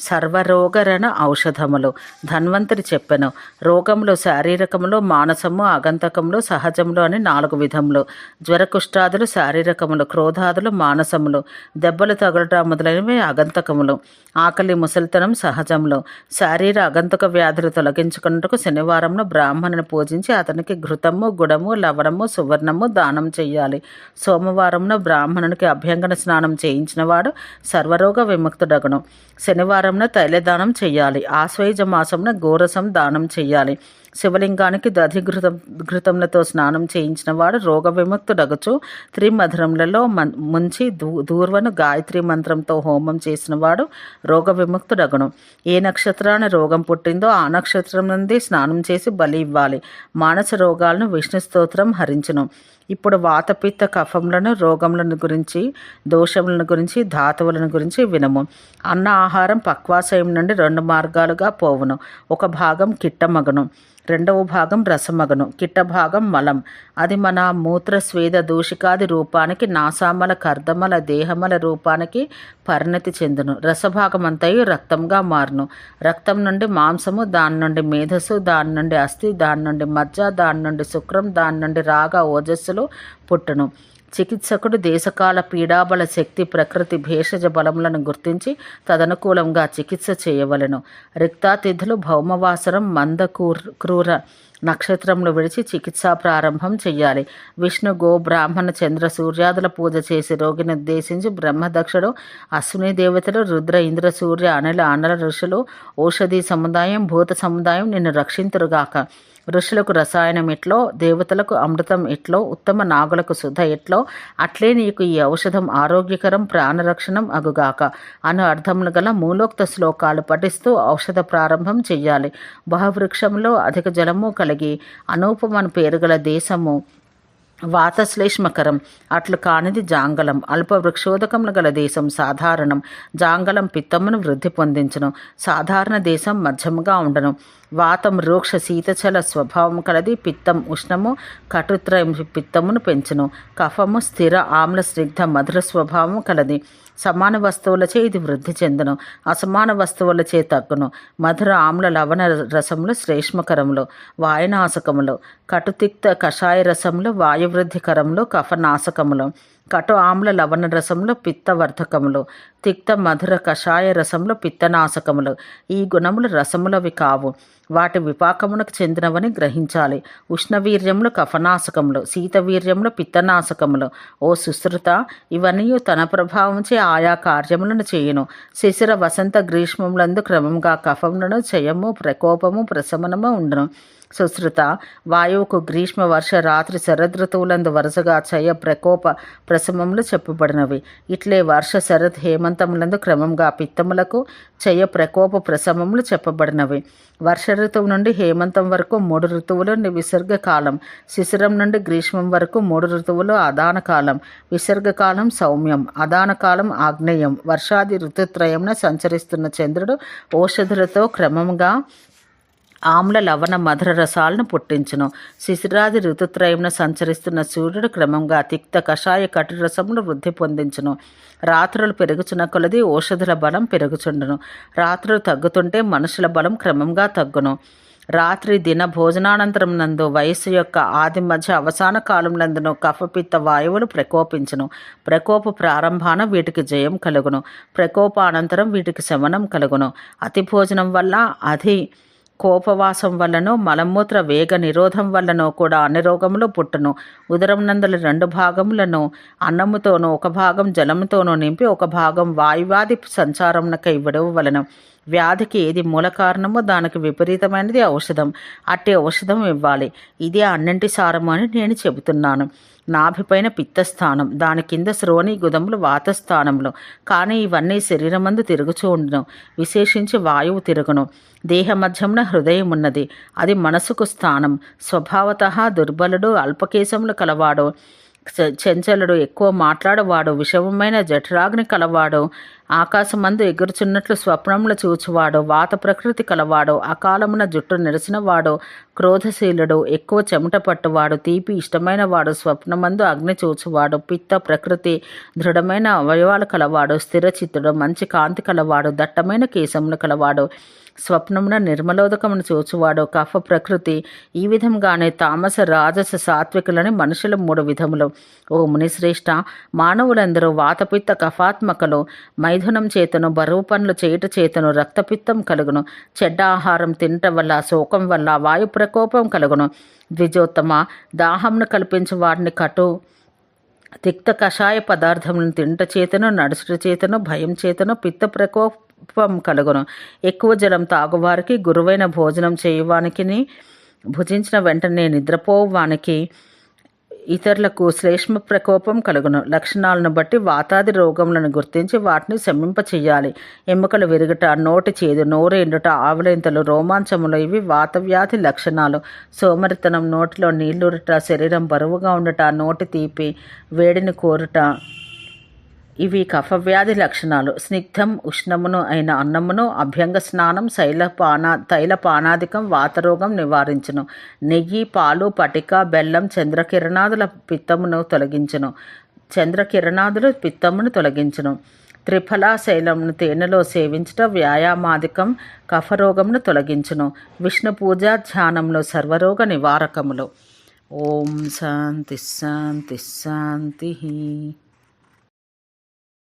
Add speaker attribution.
Speaker 1: సర్వరోగరణ ఔషధములు. ధన్వంతరి చెప్పెను రోగములు శారీరకములు మానసము అగంతకములు సహజములు అని నాలుగు విధములు. జ్వరకుష్ఠాదులు శారీరకములు క్రోధాదులు మానసములు. దెబ్బలు తగలట మొదలైనవి అగంతకములు. ఆకలి ముసలితనం సహజములు. శారీర అగంతక వ్యాధులు తొలగించుకున్నట్టుకు శనివారంలో బ్రాహ్మణుని పూజించి అతనికి ఘృతము గుడము లవణము సువర్ణము దానం చేయాలి సోమవారంలో బ్రాహ్మణునికి అభ్యంగన స్నానం చేయించినవాడు సర్వరోగ విముక్తుడగును. శనివారంన తైలదానం చెయ్యాలి. ఆశ్వయుజ మాసంన గోరసం దానం చెయ్యాలి. శివలింగానికి దధి ఘృతం ఘృతములతో స్నానం చేయించిన వాడు రోగ విముక్తుడగచు త్రిమధురములలో ముంచి దూ దూర్వను గాయత్రి మంత్రంతో హోమం చేసిన వాడు రోగ విముక్తుడగను ఏ నక్షత్రాన్ని రోగం పుట్టిందో ఆ నక్షత్రం నుండి స్నానం చేసి బలి ఇవ్వాలి. మానస రోగాలను విష్ణు స్తోత్రం హరించును. ఇప్పుడు వాతపిత్త కఫములను రోగములను గురించి దోషములను గురించి ధాతువులను గురించి వినము. అన్న ఆహారం పక్వాశయం నుండి రెండు మార్గాలుగా పోవును. ఒక భాగం కిట్టమగను. రెండవ భాగం రసమగను కిట్టభాగం మలం. అది మన మూత్ర స్వేద దూషికాది రూపానికి నాసామల కర్దమల దేహమల రూపానికి పరిణతి చెందును. రసభాగమంతయు రక్తంగా మారును. రక్తం నుండి మాంసము దాని నుండి మేధస్సు దాని నుండి అస్థి దాని నుండి మజ్జ దాని నుండి శుక్రం దాని నుండి రాగ ఓజస్సులు పుట్టును. చికిత్సకుడు దేశకాల పీడాబల శక్తి ప్రకృతి భేషజ బలములను గుర్తించి తదనుకూలంగా చికిత్స చేయవలెను. రిక్తాతిథులు భౌమవాసరం మంద క్రూర నక్షత్రంలో విడిచి చికిత్స ప్రారంభం చేయాలి విష్ణు గో బ్రాహ్మణ చంద్ర సూర్యాదుల పూజ చేసి రోగిని ఉద్దేశించి బ్రహ్మదక్షుడు అశ్విని దేవతలు రుద్ర ఇంద్ర సూర్య అనిల అనల ఋషులు ఔషధి సముదాయం భూత సముదాయం నిన్ను రక్షింతురుగాక. ఋషులకు రసాయనం ఎట్లో దేవతలకు అమృతం ఎట్లో ఉత్తమ నాగులకు సుధ ఎట్లో అట్లే నీకు ఈ ఔషధం ఆరోగ్యకరం ప్రాణరక్షణం అగుగాక. అను అర్థములు గల మూలోక్త శ్లోకాలు పఠిస్తూ ఔషధ ప్రారంభం చెయ్యాలి. బహవృక్షంలో అధిక జలము కలిగి అనూపమను పేరు గల దేశము వాతశ్లేష్మకరం. అట్లు కానిది జాంగలం అల్ప వృక్షోదకములు గల దేశం సాధారణం. జాంగలం పిత్తమును వృద్ధి పొందించును. సాధారణ దేశం మధ్యముగా ఉండను. వాతం రూక్ష శీతచల స్వభావం కలది పిత్తం ఉష్ణము కటుత్రయం పిత్తమును పెంచును. కఫము స్థిర ఆమ్ల స్నిగ్ధ మధుర స్వభావము కలది. సమాన వస్తువులచే ఇది వృద్ధి చెందును అసమాన వస్తువులచే తగ్గును. మధుర ఆమ్ల లవణ రసములు శ్రేష్మకరములు వాయునాశకములు. కటుతిక్త కషాయ రసములు వాయువృద్ధికరములు కఫనాశకములు. కటు ఆమ్ల లవణ రసములు పిత్తవర్ధకములు తిక్త మధుర కషాయ రసములు పిత్తనాశకములు. ఈ గుణములు రసములవి కావు. వాటి విపాకమునకు చెందినవని గ్రహించాలి. ఉష్ణవీర్యములు కఫనాశకములు శీతవీర్యములు పిత్తనాశకములు. ఓ సుశ్రుత ఇవన్నీ తన ప్రభావంచే ఆయా కార్యములను చేయను. శిశిర వసంత గ్రీష్మములందు క్రమంగా కఫములను చయము ప్రకోపము ప్రశమనము ఉండును. సుశ్రుత వాయువుకు గ్రీష్మ వర్ష రాత్రి శరదృతువులందు వరుసగా చయ ప్రకోప ప్రసమములు చెప్పబడినవి. ఇట్లే వర్ష శరత్ హేమంతములందు క్రమంగా పిత్తములకు చయ ప్రకోప ప్రసమములు చెప్పబడినవి. వర్ష ఋతువు నుండి హేమంతం వరకు మూడు ఋతువులు విసర్గ కాలం శిశిరం నుండి గ్రీష్మం వరకు మూడు ఋతువులు అదాన కాలం విసర్గకాలం సౌమ్యం అదాన కాలం ఆగ్నేయం. వర్షాది ఋతుత్రయంన సంచరిస్తున్న చంద్రుడు ఔషధులతో క్రమంగా ఆమ్ల లవణ మధుర రసాలను పుట్టించును. శిశిరాది ఋతుత్రయంన సంచరిస్తున్న సూర్యుడు క్రమంగా తిక్త కషాయ కటురసమును వృద్ధి పొందించును. రాత్రులు పెరుగుచున్న కొలది ఔషధుల బలం పెరుగుచుండును. రాత్రులు తగ్గుతుంటే మనుషుల బలం క్రమంగా తగ్గును. రాత్రి దిన భోజనానంతరం నందు వయస్సు యొక్క ఆది మధ్య అవసాన కాలంలందును కఫపిత్త వాయువులు ప్రకోపించును. ప్రకోప ప్రారంభాన వీటికి జయం కలుగును. ప్రకోపానంతరం వీటికి శమనం కలుగును. అతి భోజనం వల్ల అధి కోపవాసం వల్లనో మలమూత్ర వేగ నిరోధం వల్లనో కూడా అన్ని రోగములు పుట్టును. ఉదరం నందల రెండు భాగములను అన్నముతోనూ ఒక భాగం జలముతోనూ నింపి ఒక భాగం వాయువాది సంచారమునకై వలన. వ్యాధికి ఏది మూల కారణమో దానికి విపరీతమైనది ఔషధం. అట్టి ఔషధం ఇవ్వాలి. ఇదే అన్నింటి సారము అని నేను చెబుతున్నాను. నాభిపైన పిత్తస్థానం దాని కింద శ్రోణి గుదములు వాతస్థానంలో కానీ ఇవన్నీ శరీరమందు తిరుగుచూ ఉండును. విశేషించి వాయువు తిరుగును. దేహమధ్యమున హృదయం ఉన్నది అది మనసుకు స్థానం. స్వభావత దుర్బలుడు అల్పకేశములు కలవాడు. చెంచలుడు ఎక్కువ మాట్లాడవాడు. విషమమైన జఠరాగ్ని కలవాడు. ఆకాశమందు ఎగురుచున్నట్లు స్వప్నములు చూచువాడు వాత ప్రకృతి కలవాడు అకాలమున జుట్టు నిరసినవాడు క్రోధశీలుడు ఎక్కువ చెమట పట్టువాడు తీపి ఇష్టమైన వాడు స్వప్నమందు అగ్ని చూచువాడు పిత్త ప్రకృతి దృఢమైన అవయవాలు కలవాడు స్థిరచిత్తుడు మంచి కాంతి కలవాడు దట్టమైన కేశములు కలవాడు స్వప్నమున నిర్మలోదకమును చూచువాడు కఫ ప్రకృతి ఈ విధంగానే తామస రాజస సాత్వికులని మనుషులు మూడు విధములు. ఓ మునిశ్రేష్ట మానవులందరూ వాతపిత్త కఫాత్మకలు మై మైథునం చేతను బరువు పనులు చేయుట చేతను రక్తపిత్తం కలుగును. చెడ్డ ఆహారం తినటం వల్ల శోకం వల్ల వాయు ప్రకోపం కలుగును. ద్విజోత్తమ దాహంను కల్పించి వాడిని కటు. తిక్త కషాయ పదార్థములను తింట చేతను నడుచుట చేతను భయం చేతను పిత్త ప్రకోపం కలుగును. ఎక్కువ జలం తాగువారికి గురువైన భోజనం చేయువానికి భుజించిన వెంటనే నిద్రపోవానికి ఇతరులకు శ్లేష్మ ప్రకోపం కలుగును. లక్షణాలను బట్టి వాతాది రోగములను గుర్తించి వాటిని శమింప చేయాలి ఎముకలు విరుగుట నోటి చేదు నోరేండుట ఆవులేంతలు రోమాంచములు ఇవి వాతవ్యాధి లక్షణాలు. సోమరితనం నోటిలో నీళ్ళుట శరీరం బరువుగా ఉండుట నోటి తీపి వేడిని కోరుట ఇవి కఫవ్యాధి లక్షణాలు. స్నిగ్ధం ఉష్ణమును అయిన అన్నమును అభ్యంగ స్నానం శైలపాన తైలపానాదికం వాతరోగం నివారించును. నెయ్యి పాలు పటిక బెల్లం చంద్రకిరణాదుల పిత్తమును తొలగించును. చంద్రకిరణాదులు పిత్తమును తొలగించును. త్రిఫలా శైలంను తేనెలో సేవించుట వ్యాయామాదికం కఫరోగమును తొలగించును. విష్ణు పూజ ధ్యానంలో సర్వరోగ నివారకములు. ఓం శాంతి శాంతి శాంతి.